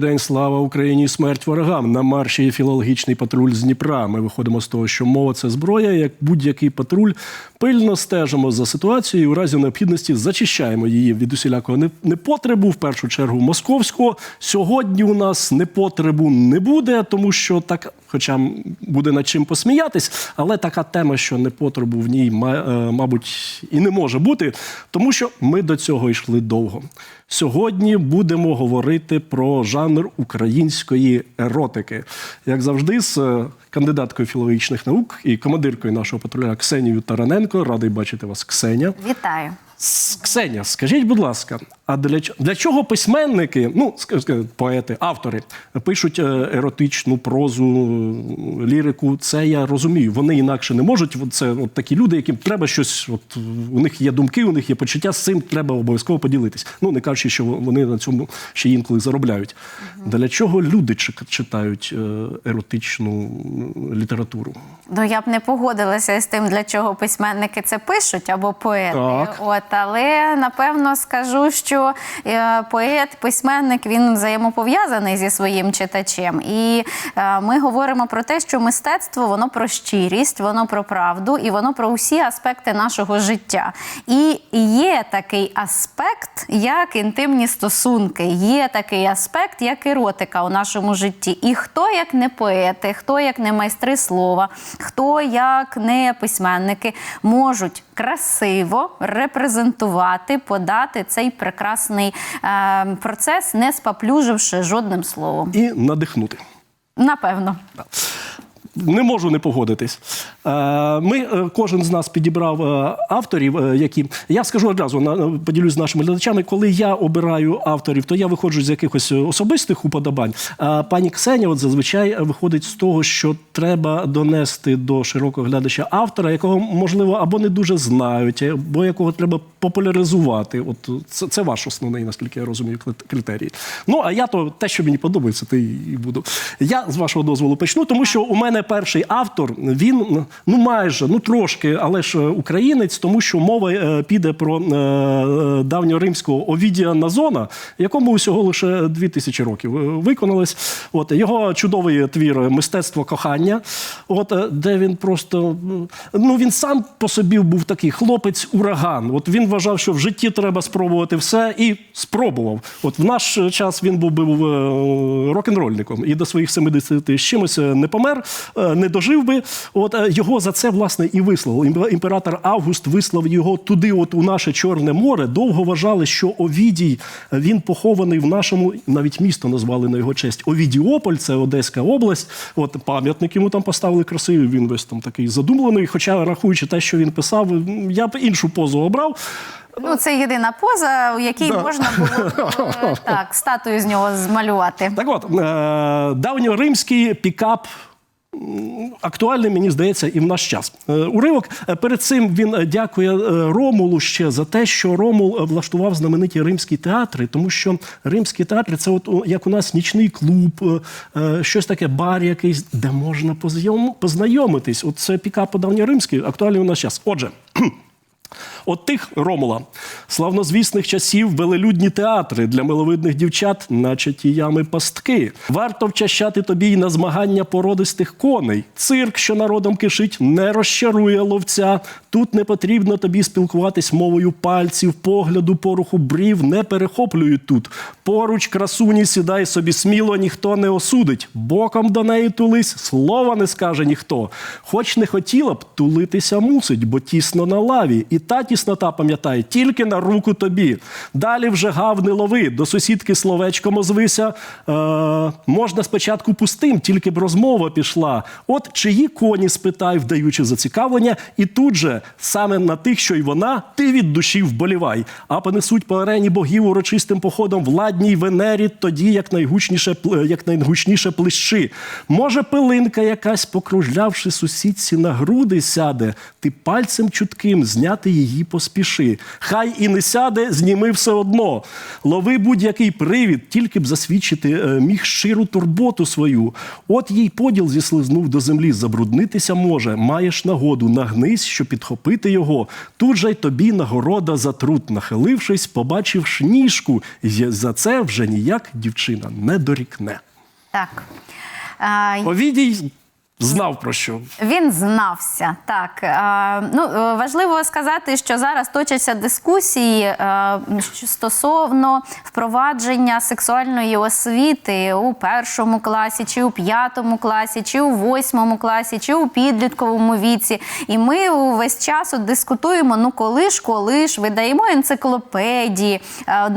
День, слава Україні, смерть ворогам. На марші філологічний патруль з Дніпра. Ми виходимо з того, що мова це зброя. Як будь-який патруль, пильно стежимо за ситуацією. У разі необхідності зачищаємо її від усілякого непотребу. В першу чергу московського. Сьогодні у нас непотребу не буде, тому що так, хоча буде над чим посміятись, але така тема, що непотребу в ній е, мабуть і не може бути, тому що ми до цього йшли довго. Сьогодні будемо говорити про жанр української еротики. Як завжди, з е, кандидаткою філологічних наук і командиркою нашого патруля Ксенією Тараненко. Радий бачити вас, Ксеня. Вітаю. Ксеня, скажіть, будь ласка, а для, для чого письменники, ну поети, автори пишуть е, еротичну прозу, е, лірику? Це я розумію. Вони інакше не можуть. Це от такі люди, яким треба щось. От у них є думки, у них є почуття. З цим треба обов'язково поділитись. Ну не кажучи, що вони на цьому ще інколи заробляють. Для чого люди читають е, еротичну літературу? Ну я б не погодилася з тим, для чого письменники це пишуть або поети. Так. От, але напевно скажу, що е, поет, письменник він взаємопов'язаний зі своїм читачем. І е, ми говоримо про те, що мистецтво воно про щирість, воно про правду і воно про усі аспекти нашого життя. І є такий аспект, як інтимні стосунки, є такий аспект, як еротика у нашому житті. І хто як не поети, хто як не майстри слова, хто як не письменники можуть красиво репрезентувати, подати цей прекрасний е, процес, не спаплюживши жодним словом. І надихнути. Напевно. Не можу не погодитись. Е, Ми е, кожен з нас підібрав е, авторів, які я скажу одразу поділюсь з нашими глядачами. Коли я обираю авторів, то я виходжу з якихось особистих уподобань. А пані Ксенія, от зазвичай виходить з того, що треба донести до широкого глядача автора, якого можливо або не дуже знають, або якого треба популяризувати. От це, це ваш основний, наскільки я розумію, критерій. Ну а я то те, що мені подобається, те і буду. Я з вашого дозволу почну, тому що у мене перший автор, він ну майже, ну трошки, але ж е, українець, тому що мова е, піде про е, давньоримського Овідія Назона, якому усього лише дві тисячі років виконалось. От його чудовий твір Мистецтво кохання, от де він просто ну він сам по собі був такий хлопець ураган. От він вважав, що в житті треба спробувати все, і спробував. От в наш час він був, був е, рок-н-рольником і до своїх 70 з чимось не помер, не дожив би. От е, його за це власне і вислав. Імператор Август вислав його туди, от у наше Чорне море. Довго вважали, що Овідій е, він похований в нашому, навіть місто назвали на його честь. Овідіополь, це Одеська область. От пам'ятник йому там поставили красивий. Він весь там такий задумлений. Хоча, рахуючи те, що він писав, я б іншу позу обрав. Ну, це єдина поза, у якій можна було е, так, статую з нього змалювати. Так от, е, давньоримський пікап. М, Актуальний, мені здається, і в наш час. Е, Уривок е, перед цим він е, дякує Ромулу ще за те, що Ромул влаштував знамениті римські театри, тому що римські театри це от як у нас нічний клуб, щось таке, бар якийсь, де можна познайомитись. От це пікап давньоримський, актуальний у наш час. Отже. От тих Ромула, славнозвісних часів велелюдні театри для миловидних дівчат, наче ті ями пастки. Варто вчащати тобі й на змагання породистих коней. Цирк, що народом кишить, не розчарує ловця. Тут не потрібно тобі спілкуватись мовою пальців, погляду, поруху брів, не перехоплюють тут. Поруч красуні сідай собі сміло, ніхто не осудить. Боком до неї тулись, слова не скаже ніхто. Хоч не хотіла б, тулитися мусить, бо тісно на лаві. І та тіснота, пам'ятай, тільки на руку тобі. Далі вже гав не лови, до сусідки словечком озвися. Е, можна спочатку пустим, тільки б розмова пішла. От чиї коні спитай, вдаючи зацікавлення, і тут же саме на тих, що й вона, ти від душі вболівай. А понесуть по арені богів урочистим походом владній Венері, тоді як найгучніше, як найгучніше плещи. Може, пилинка якась, покружлявши сусідці на груди, сяде, ти пальцем чутким зняти її її поспіши. Хай і не сяде, зніми все одно. Лови будь-який привід, тільки б засвідчити е, міг щиру турботу свою. От їй поділ зіслизнув до землі, забруднитися може. Маєш нагоду, нагнись, щоб підхопити його. Тут же й тобі нагорода за труд. Нахилившись, побачив ніжку, за це вже ніяк дівчина не дорікне. Так. А, Овідій знав про що. Він знався. Так Е, ну е, важливо сказати, що зараз точаться дискусії е, стосовно впровадження сексуальної освіти у першому класі, чи у п'ятому класі, чи у восьмому класі, чи у підлітковому віці. І ми увесь час дискутуємо: ну коли ж, коли ж видаємо енциклопедії.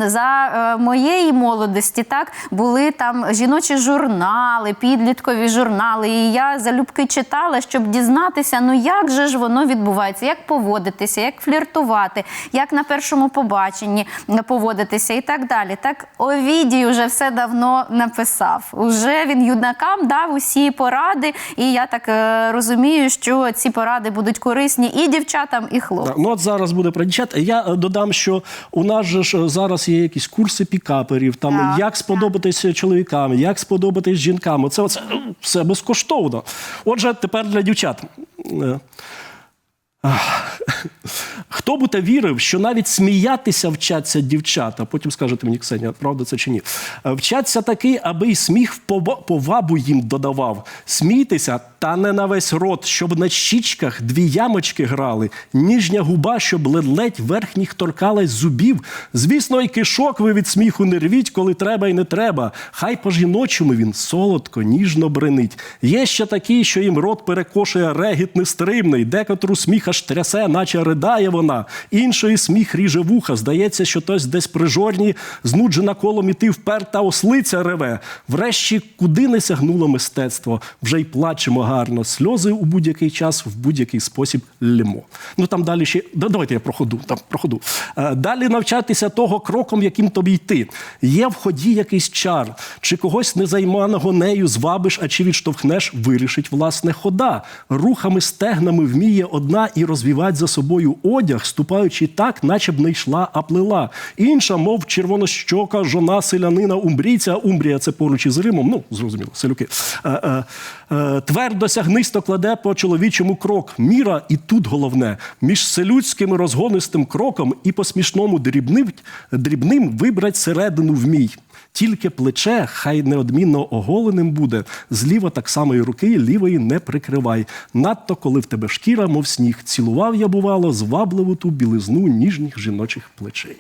За моєї молодості так були там жіночі журнали, підліткові журнали. І я залюбки читала, щоб дізнатися, ну як же ж воно відбувається, як поводитися, як фліртувати, як на першому побаченні поводитися і так далі. Так Овідій вже все давно написав. Уже він юнакам дав усі поради, і я так е, розумію, що ці поради будуть корисні і дівчатам, і хлопцям. Ну от зараз буде про дівчат. Я е, додам, що у нас же ж е, зараз є якісь курси пікаперів, там Так, як сподобатися чоловікам, як сподобатись жінкам. Це оце е, все безкоштовно. Отже, тепер для дівчат. Е. Хто би та вірив, що навіть сміятися вчаться дівчата? Потім скажете мені, Ксенія, правда це чи ні? Е, Вчаться таки, аби й сміх в повабу їм додавав. Смійтеся, та не на весь рот, щоб на щічках дві ямочки грали, ніжня губа, щоб ледь-ледь верхніх торкалась зубів. Звісно, й кишок ви від сміху не рвіть, коли треба і не треба. Хай по жіночому він солодко, ніжно бренить. Є ще такі, що їм рот перекошує регіт нестримний, декотру сміх аж трясе, наче ридає вона. Іншої сміх ріже вуха. Здається, що тось десь при жорні знуджена колом іти вперта ослиця реве. Врешті, куди не сягнуло мистецтво, вже й плачемо гарно. Сльози у будь-який час, в будь-який спосіб лємо. Ну там далі ще да, давайте я проходу. Там проходу. Е, далі навчатися того кроком, яким тобі йти. Є в ході якийсь чар, чи когось незайманого нею звабиш, а чи відштовхнеш, вирішить власне хода. Рухами стегнами вміє одна і розвівать за собою одяг, ступаючи так, наче б не йшла, а плила. Інша, мов червонощока, жона селянина умбрійця. Умбрія це поруч із Римом. Ну, зрозуміло, селюки. Е, е, твердо сягнисто кладе по чоловічому крок. Міра, і тут головне, між селюдським розгонистим кроком і по смішному дрібним, дрібним вибрать середину вмій. Тільки плече хай неодмінно оголеним буде. Зліва так само і руки лівої не прикривай. Надто коли в тебе шкіра, мов сніг, цілував я, бувало, звабливу ту білизну ніжніх жіночих плечей.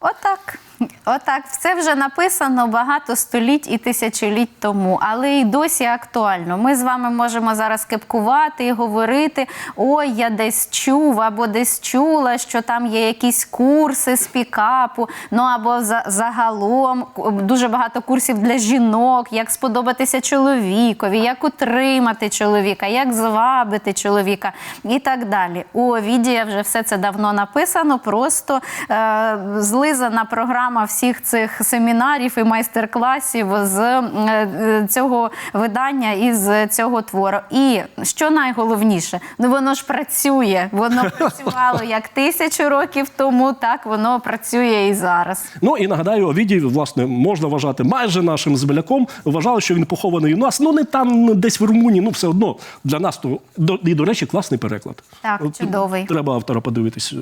Отак. Отак, все вже написано багато століть і тисячоліть тому, але й досі актуально. Ми з вами можемо зараз кепкувати і говорити: ой, я десь чув або десь чула, що там є якісь курси з пікапу. Ну або за- загалом дуже багато курсів для жінок, як сподобатися чоловікові, як утримати чоловіка, як звабити чоловіка і так далі. У Овідія вже все це давно написано, просто е, злизана програма всіх цих семінарів і майстер-класів з е, е, цього видання і з цього твору. І що найголовніше, ну воно ж працює. Воно працювало як тисячу років тому, так воно працює і зараз. Ну і нагадаю, Овідій, власне, можна вважати майже нашим земляком. Вважали, що він похований у нас. Ну не там десь в Румунії. Ну все одно для нас то і до речі, класний переклад. Так, чудовий. Треба автора подивитись,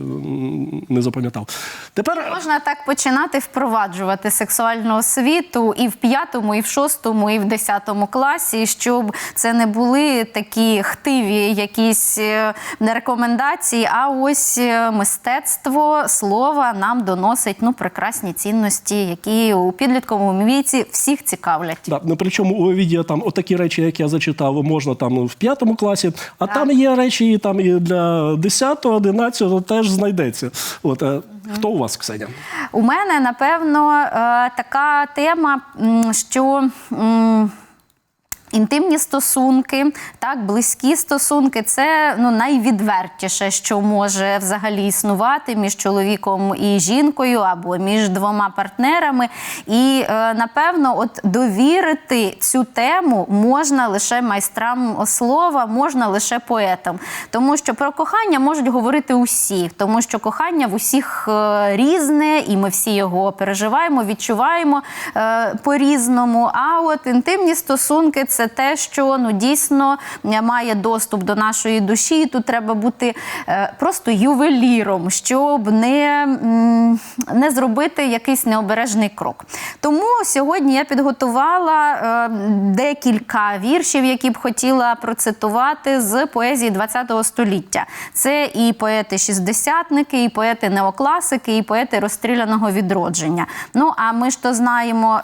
не запам'ятав. Тепер Можна так починати впроваджувати сексуальну освіту і в п'ятому, і в шостому, і в десятому класі, щоб це не були такі хтиві якісь е, рекомендації, а ось е, мистецтво слова нам доносить ну прекрасні цінності, які у підлітковому віці всіх цікавлять. Да, ну, причому у Овідія там отакі речі, як я зачитав, можна там в п'ятому класі, а там є речі і там і для 10 11 теж знайдеться. От е, хто у вас, Ксеня? У мене напевно е, така тема, що. Інтимні стосунки, так, близькі стосунки це ну, найвідвертіше, що може взагалі існувати між чоловіком і жінкою або між двома партнерами. І е, напевно, от довірити цю тему можна лише майстрам слова, можна лише поетам. Тому що про кохання можуть говорити усі, тому що кохання в усіх е, різне, і ми всі його переживаємо, відчуваємо е, по-різному. А от інтимні стосунки це те, що ну дійсно е, має доступ до нашої душі. І тут треба бути е, просто ювеліром, щоб не, не зробити якийсь необережний крок. Тому сьогодні я підготувала е, декілька віршів, які б хотіла процитувати з поезії ХХ століття. Це і поети-шістдесятники, і поети неокласики, і поети розстріляного відродження. Ну а ми ж то знаємо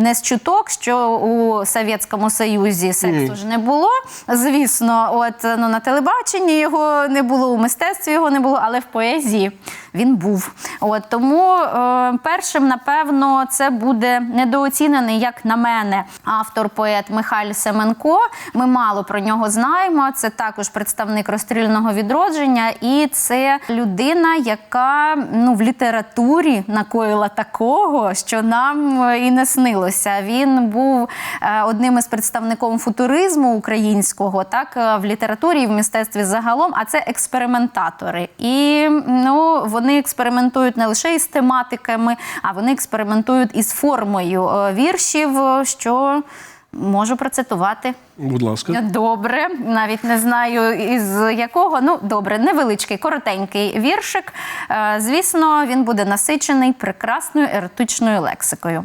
не з чуток, що у Совєтському Союзі сексу ж не було. Звісно, от ну на телебаченні його не було, у мистецтві його не було, але в поезії він був. От тому е, першим, напевно, це буде недооцінений, як на мене, автор поет Михайль Семенко. Ми мало про нього знаємо. Це також представник розстріляного відродження, і це людина, яка ну в літературі накоїла такого, що нам е, і не снилося. Він був е, одним із представником футуризму українського, так е, в літературі і в мистецтві загалом. А це експериментатори. І ну вони експериментують не лише із тематиками, а вони експериментують із формою е, віршів, е, що можу процитувати. Будь ласка. Добре, навіть не знаю із якого. Ну, добре, невеличкий, коротенький віршик. Е, Звісно, він буде насичений прекрасною еротичною лексикою.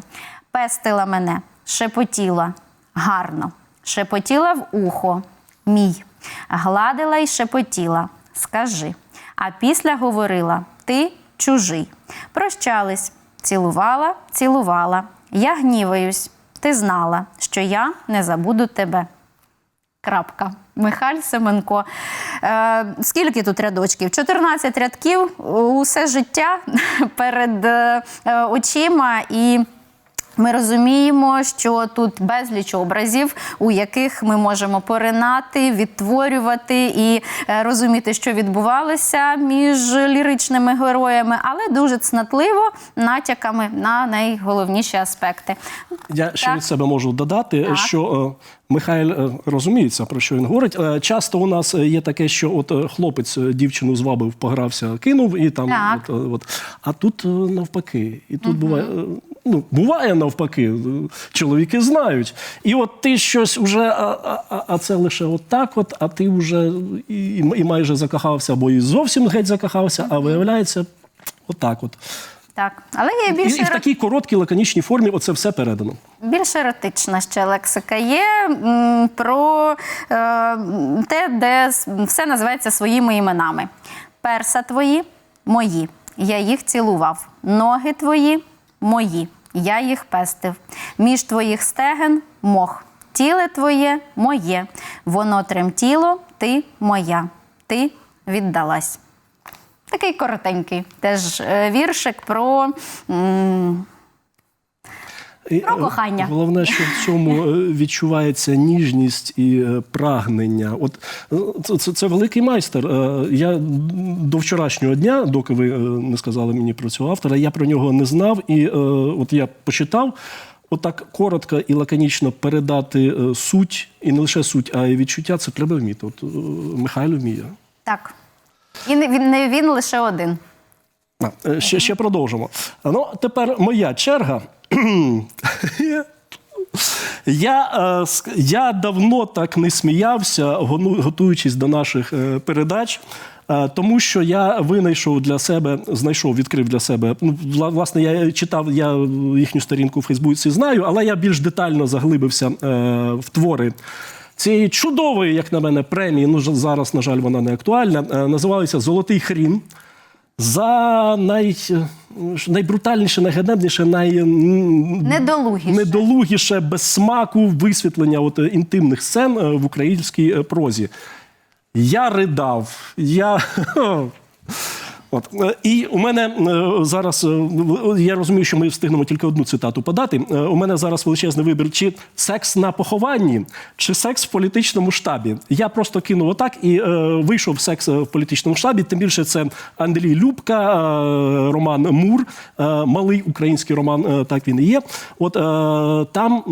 Пестила мене, шепотіла гарно, шепотіла в ухо, мій, гладила й шепотіла. Скажи. А після говорила: ти чужий. Прощались, цілувала, цілувала. Я гніваюсь. Ти знала, що я не забуду тебе. Крапка. Михаль Семенко. Е, скільки тут рядочків? 14 рядків, усе життя перед е, очима. І ми розуміємо, що тут безліч образів, у яких ми можемо поринати, відтворювати і е, розуміти, що відбувалося між ліричними героями, але дуже цнотливо натяками на найголовніші аспекти. Я ще від себе можу додати, Так. що е, Михайль е, розуміється, про що він говорить. Часто у нас є таке, що от хлопець дівчину звабив, погрався, кинув, і там от, от. А тут навпаки. І тут буває. Ну, буває навпаки, чоловіки знають. І от ти щось вже, а, а- а, це лише отак, от, а ти вже і, і майже закохався, або і зовсім геть закохався, а виявляється, отак от. Так, але є І, більше і в такій короткій лаконічній формі оце все передано. Більш еротична ще лексика є м, про е, те, де все називається своїми іменами. Перса твої мої, я їх цілував. Ноги твої мої, я їх пестив. Між твоїх стеген мох. Тіле твоє моє, воно тремтіло, ти моя, ти віддалась. Такий коротенький теж е, віршик про. м, Про е, кохання. Головне, що в цьому е, відчувається ніжність і е, прагнення. От це, це, це великий майстер. Я до вчорашнього дня, доки ви не сказали мені про цього автора, я про нього не знав. І от я почитав. Отак коротко і лаконічно передати суть, і не лише суть, а й відчуття, це треба вміти. От Михайло вміє. Так. І не він, не він лише один. Е, ще, ще продовжимо. Ну, тепер моя черга. Я, е, я давно так не сміявся, готуючись до наших е, передач. Тому що я винайшов для себе, знайшов, відкрив для себе. Ну, власне, я читав я їхню сторінку у Фейсбуці, знаю, але я більш детально заглибився в твори цієї чудової, як на мене, премії. Ну зараз, на жаль, вона не актуальна. Називалася Золотий хрін за най, найбрутальніше, найганебніше, най, Недолугіше. недолугіше, без смаку висвітлення от, е, інтимних сцен е, в українській е, прозі. Я ридав. Я... От і у мене е, зараз е, я розумію, що ми встигнемо тільки одну цитату подати. Е, У мене зараз величезний вибір: чи секс на похованні, чи секс в політичному штабі. Я просто кинув отак і вийшов секс в політичному штабі. Тим більше це Андрій Любка, Роман Мур, малий український роман. так він і є. От там.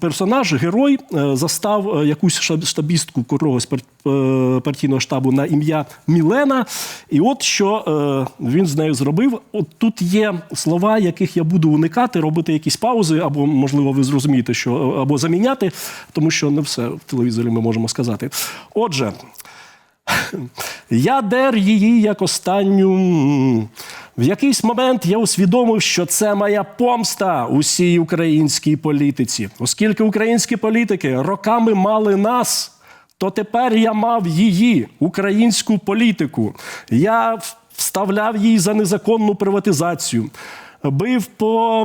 Персонаж, герой, е, застав е, якусь штабістку котрогось пар- е, партійного штабу на ім'я Мілена. І от що він з нею зробив. От тут є слова, яких я буду уникати, робити якісь паузи, або, можливо, ви зрозумієте, що або заміняти, тому що не все в телевізорі ми можемо сказати. Отже. Я дер її як останню. В якийсь момент я усвідомив, що це моя помста усій українській політиці. Оскільки українські політики роками мали нас, то тепер я мав її, українську політику. Я вставляв їй за незаконну приватизацію. Бив по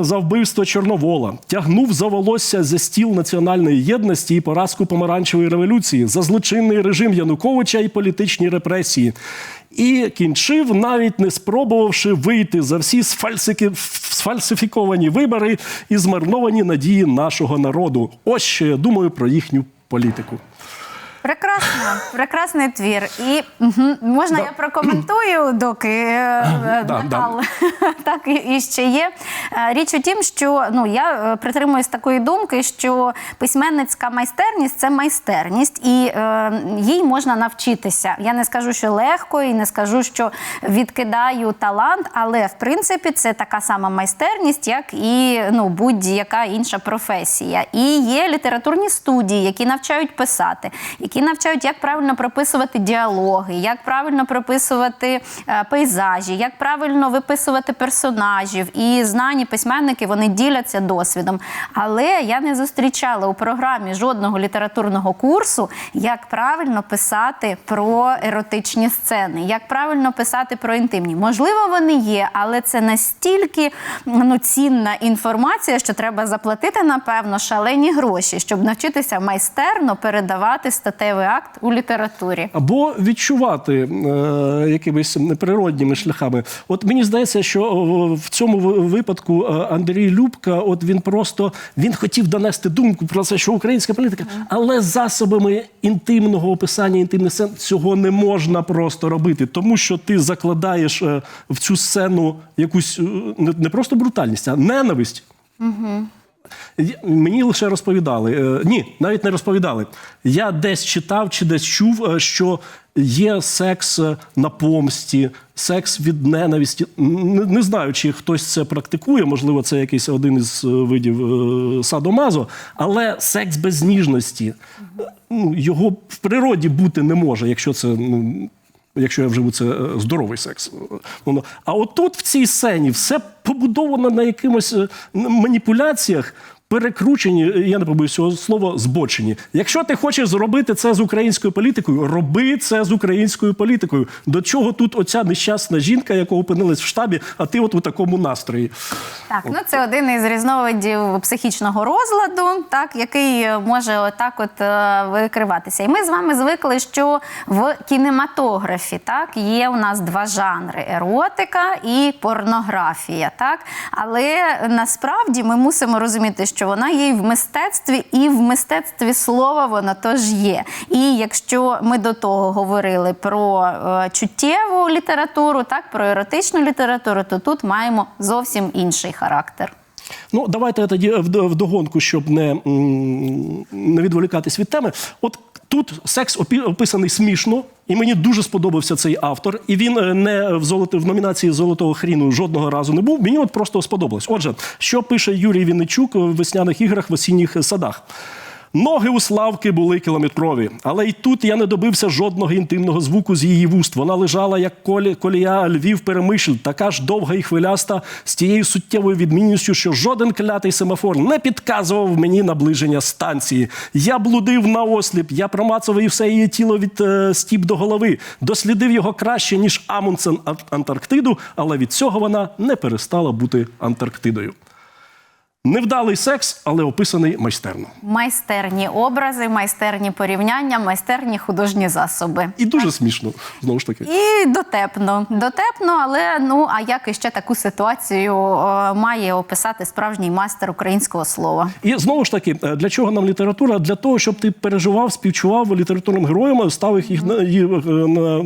за вбивство Чорновола, тягнув за волосся за стіл національної єдності і поразку помаранчевої революції, за злочинний режим Януковича і політичні репресії. І кінчив, навіть не спробувавши вийти за всі сфальсики- сфальсифіковані вибори і змарновані надії нашого народу. Ось що я думаю про їхню політику. Прекрасно, прекрасний твір. І угу, можна я прокоментую, доки е, Да, Натал так і- і ще є. Е, Річ у тім, що ну я е, притримуюсь такої думки, що письменницька майстерність це майстерність, і е, їй можна навчитися. Я не скажу, що легко, і не скажу, що відкидаю талант, але в принципі це така сама майстерність, як і ну будь-яка інша професія. І є літературні студії, які навчають писати, які навчають, як правильно прописувати діалоги, як правильно прописувати е, пейзажі, як правильно виписувати персонажів. І знані письменники вони діляться досвідом. Але я не зустрічала у програмі жодного літературного курсу, як правильно писати про еротичні сцени, як правильно писати про інтимні. Можливо, вони є, але це настільки ну, цінна інформація, що треба заплатити, напевно, шалені гроші, щоб навчитися майстерно передавати статевий акт у літературі. Або відчувати е, якимись природніми шляхами. От мені здається, що в цьому випадку е, Андрій Любка, от він просто він хотів донести думку про це, що українська політика, але засобами інтимного описання інтимних сцен цього не можна просто робити, тому що ти закладаєш е, в цю сцену якусь е, не, просто брутальність, а ненависть. Я- Мені лише розповідали. е, Ні, навіть не розповідали. Я десь читав чи десь чув, е, що є секс е, на помсті, секс від ненависті. Не, знаю, чи хтось це практикує, можливо, це якийсь один із видів садомазо, але секс без ніжності ну, його в природі бути не може, якщо це. Ну, Якщо я вживу це е, здоровий секс. А отут в цій сцені все побудовано на якимось е, маніпуляціях, перекручені, е, я не побоюсь цього слова, збочені. Якщо ти хочеш зробити це з українською політикою, роби це з українською політикою. До чого тут оця нещасна жінка, яка опинилась в штабі, а ти от у такому настрої. Так, ну це один із різновидів психічного розладу, так який е, може отак от е, викриватися. І ми з вами звикли, що в кінематографі так є у нас два жанри: еротика і порнографія. Так, але насправді ми мусимо розуміти, що вона є і в мистецтві, і в мистецтві слова вона теж є. І якщо ми до того говорили про е, чуттєву літературу, так про еротичну літературу, то тут маємо зовсім інший характер. Ну, давайте тоді вдогонку, щоб не, не відволікатись від теми. От тут секс описаний смішно, і мені дуже сподобався цей автор. І він е, не в золоти в номінації Золотого хріну жодного разу не був. Мені от просто сподобалось. Отже, що пише Юрій Вінничук в весняних іграх в осінніх садах. Ноги у Славки були кілометрові, але й тут я не добився жодного інтимного звуку з її вуст. Вона лежала як колі, колія Львів Перемишль, така ж довга і хвиляста, з тією суттєвою відмінністю, що жоден клятий семафор не підказував мені наближення станції. Я блудив на осліп, я промацав і все її тіло від е, стіп до голови, дослідив його краще, ніж Амундсен Антарктиду, але від цього вона не перестала бути Антарктидою. Невдалий секс, але описаний майстерно. Майстерні образи, майстерні порівняння, майстерні художні засоби. І дуже смішно, знову ж таки. І дотепно. Дотепно, але ну а як іще таку ситуацію е, має описати справжній майстер українського слова? І знову ж таки, е, для чого нам література? Для того, щоб ти переживав, співчував літературним героям, ставив їх на, їх, е, на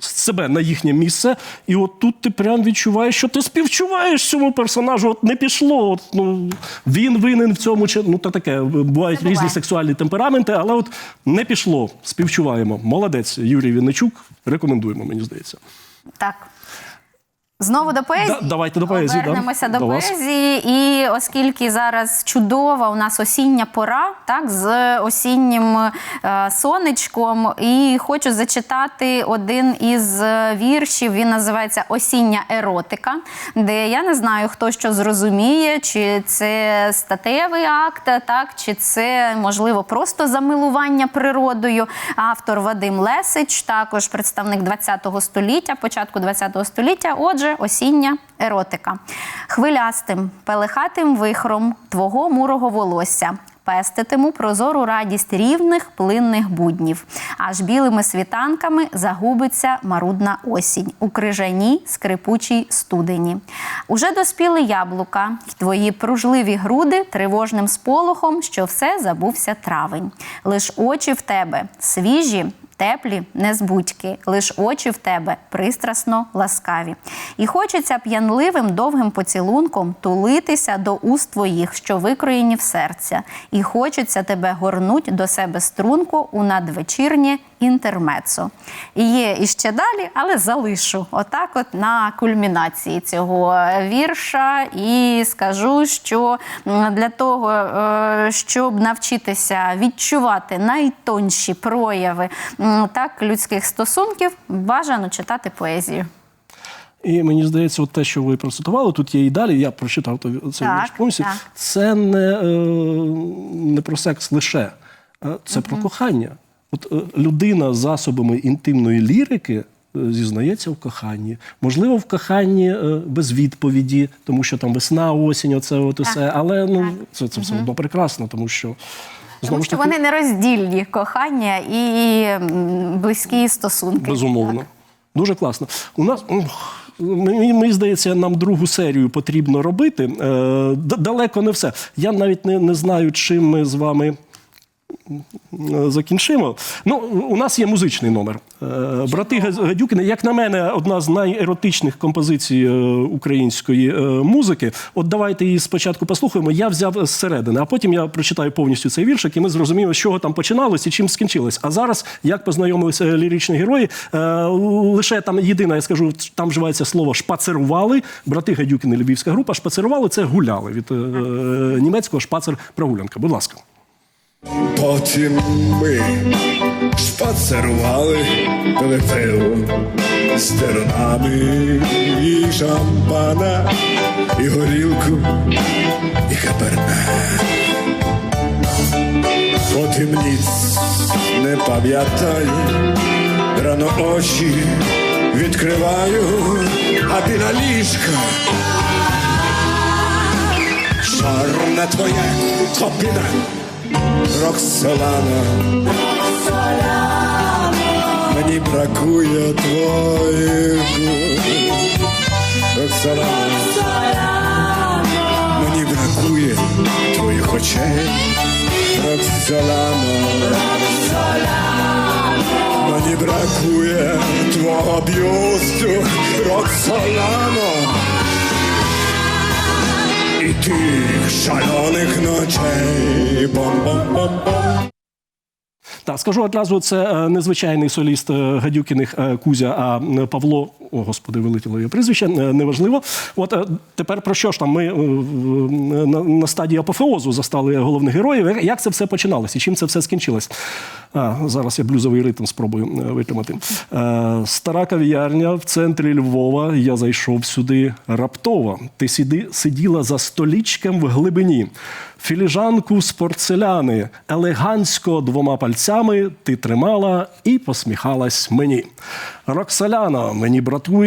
себе на їхнє місце. І от тут ти прям відчуваєш, що ти співчуваєш цьому персонажу. От не пішло. От, ну, він винен в цьому чи ну та таке. Бувають Це буває. різні сексуальні темпераменти, але от не пішло. Співчуваємо. Молодець, Юрій Вінничук. Рекомендуємо, мені здається. Так. Знову до поезії. Да, давайте до поезії, да. Повернемося до, До поезії. І оскільки зараз чудова у нас осіння пора, так, з осіннім е, сонечком, і хочу зачитати один із е, віршів. Він називається Осіння еротика, де я не знаю, хто що зрозуміє, чи це статевий акт, так, чи це можливо просто замилування природою. Автор Вадим Лесич, також представник ХХ століття, початку ХХ століття. Отже, осіння еротика. Хвилястим, пелехатим вихром твого мурого волосся. Пеститиму прозору радість рівних плинних буднів. Аж білими світанками загубиться марудна осінь у крижаній скрипучій студені. Уже доспіли яблука, й твої пружливі груди тривожним сполохом, що все забувся травень. Лиш очі в тебе свіжі, Теплі незбудьки, лиш очі в тебе пристрасно ласкаві. І хочеться п'янливим довгим поцілунком тулитися до уст твоїх, що викроєні в серця, і хочеться тебе горнуть до себе струнку у надвечірнє інтермецо. І є іще далі, але залишу отак, от на кульмінації цього вірша, і скажу, що для того, е, щоб навчитися відчувати найтонші прояви так, людських стосунків, бажано читати поезію. І мені здається, от те, що ви процитували, тут є і далі. Я прочитав цей вірш повністю. Це не, е, не про секс лише, е, це про кохання. От е, людина з засобами інтимної лірики. е, Зізнається в коханні, можливо, в коханні е, без відповіді, тому що там весна, осінь, оце от усе. Але ну це, це все одно прекрасно, тому що Тому знову ж що таки, вони нероздільні кохання і близькі стосунки. Безумовно. Дуже класно. У нас. Мені, мені здається, нам другу серію потрібно робити. Далеко не все. Я навіть не, не знаю, чим ми з вами закінчимо. Ну, у нас є музичний номер. Е, Брати Гадюкіни, як на мене, одна з найеротичних композицій е, української е, музики. От давайте її спочатку послухаємо. Я взяв зсередини, а потім я прочитаю повністю цей віршик, і ми зрозуміємо, з чого там починалось і чим скінчилось. А зараз як познайомилися ліричні герої, лише там єдине, я скажу, там вживається слово шпацерували. Брати Гадюкіни, львівська група, шпацерували це гуляли від німецького шпацер прогулянка. Будь ласка. Потім ми шпацерували, пили з тернами і шампана, і горілку, і каберне. Потім ніц не пам'ятаю, рано очі відкриваю, а біля ліжка чорне твоє копіне. Роксолана. Мені бракує твоїх губ. Роксолана. Мені бракує твоїх очей. Роксолана. Мені бракує твого бюсту. Роксолано і тих шальоних ночей. Бом-бом-бом-бом. Так, скажу одразу, це е, незвичайний соліст е, Гадюкіних е, Кузя, а Павло. О, господи, вилетіло його прізвище, неважливо. От тепер про що ж там? Ми на, стадії апофеозу застали головних героїв. Як це все починалося і чим це все скінчилось? А, зараз я блюзовий ритм спробую витримати. Стара кав'ярня в центрі Львова. Я зайшов сюди раптово. Ти сиди, сиділа за столічком в глибині. Філіжанку з порцеляни, елегантсько двома пальцями ти тримала і посміхалась мені. Роксоляно, мені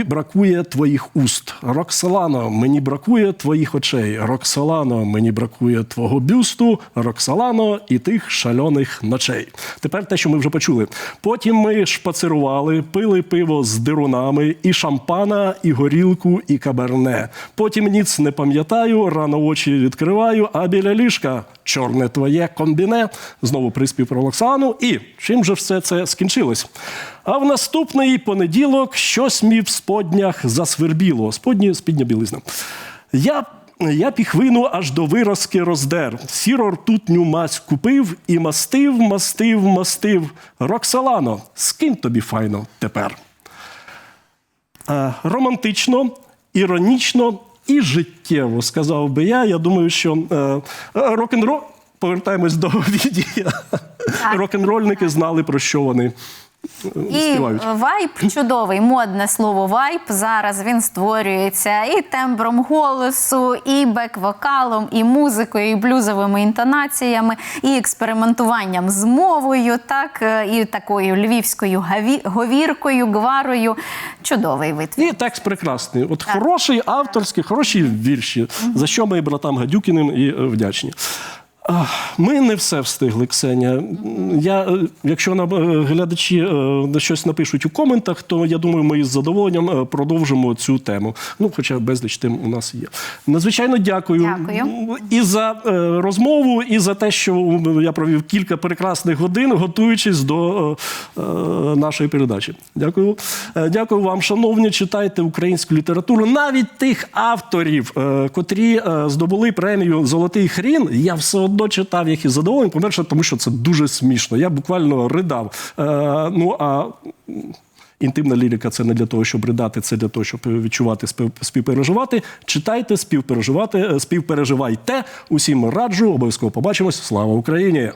бракує твоїх уст. Роксолано, мені бракує твоїх очей. Роксолано, мені бракує твого бюсту. Роксолано і тих шальоних ночей. Тепер те, що ми вже почули. Потім ми шпацирували, пили пиво з дирунами, і шампана, і горілку, і каберне. Потім ніц не пам'ятаю, рано очі відкриваю, а біля ліжка чорне твоє комбіне. Знову приспів про Оксану. І чим же все це скінчилось? А в наступний понеділок щось мій в споднях засвербіло. Сподні спідня білизна. Я я піхвину аж до виразки роздер. Сіро ртутню мазь купив і мастив, мастив, мастив. Роксолано, з ким тобі файно тепер? Романтично, іронічно і життєво, сказав би я. Я думаю, що е, е, рок-н-рол. Повертаємось до відія. Рок-н-рольники знали, про що вони І співають. вайб чудовий, модне слово вайб. Зараз він створюється і тембром голосу, і бек-вокалом, і музикою, і блюзовими інтонаціями, і експериментуванням з мовою, так е, і такою львівською говіркою, гварою. Чудовий вид. І текст прекрасний. От хороший, авторський, хороші вірші, за що ми братам Гадюкіним і е, вдячні. Ми не все встигли, Ксенія. Я, е, якщо нам е, глядачі е, щось напишуть у коментах, то я думаю, ми із задоволенням продовжимо цю тему. Ну, хоча безліч тем у нас є. Надзвичайно дякую, Дякую. і за розмову, і за те, що я провів кілька прекрасних годин, готуючись до нашої передачі. Дякую. Дякую вам, шановні. Читайте українську літературу. Навіть тих авторів, котрі здобули премію Золотий хрін, я все одно читав їх із задоволенням. По-перше, тому що це дуже смішно. Я буквально ридав. Е, Ну а Інтимна лірика це не для того, щоб ридати, це для того, щоб відчувати, співпереживати. Читайте, співпереживати, е, співпереживайте. Усім раджу, обов'язково побачимось. Слава Україні!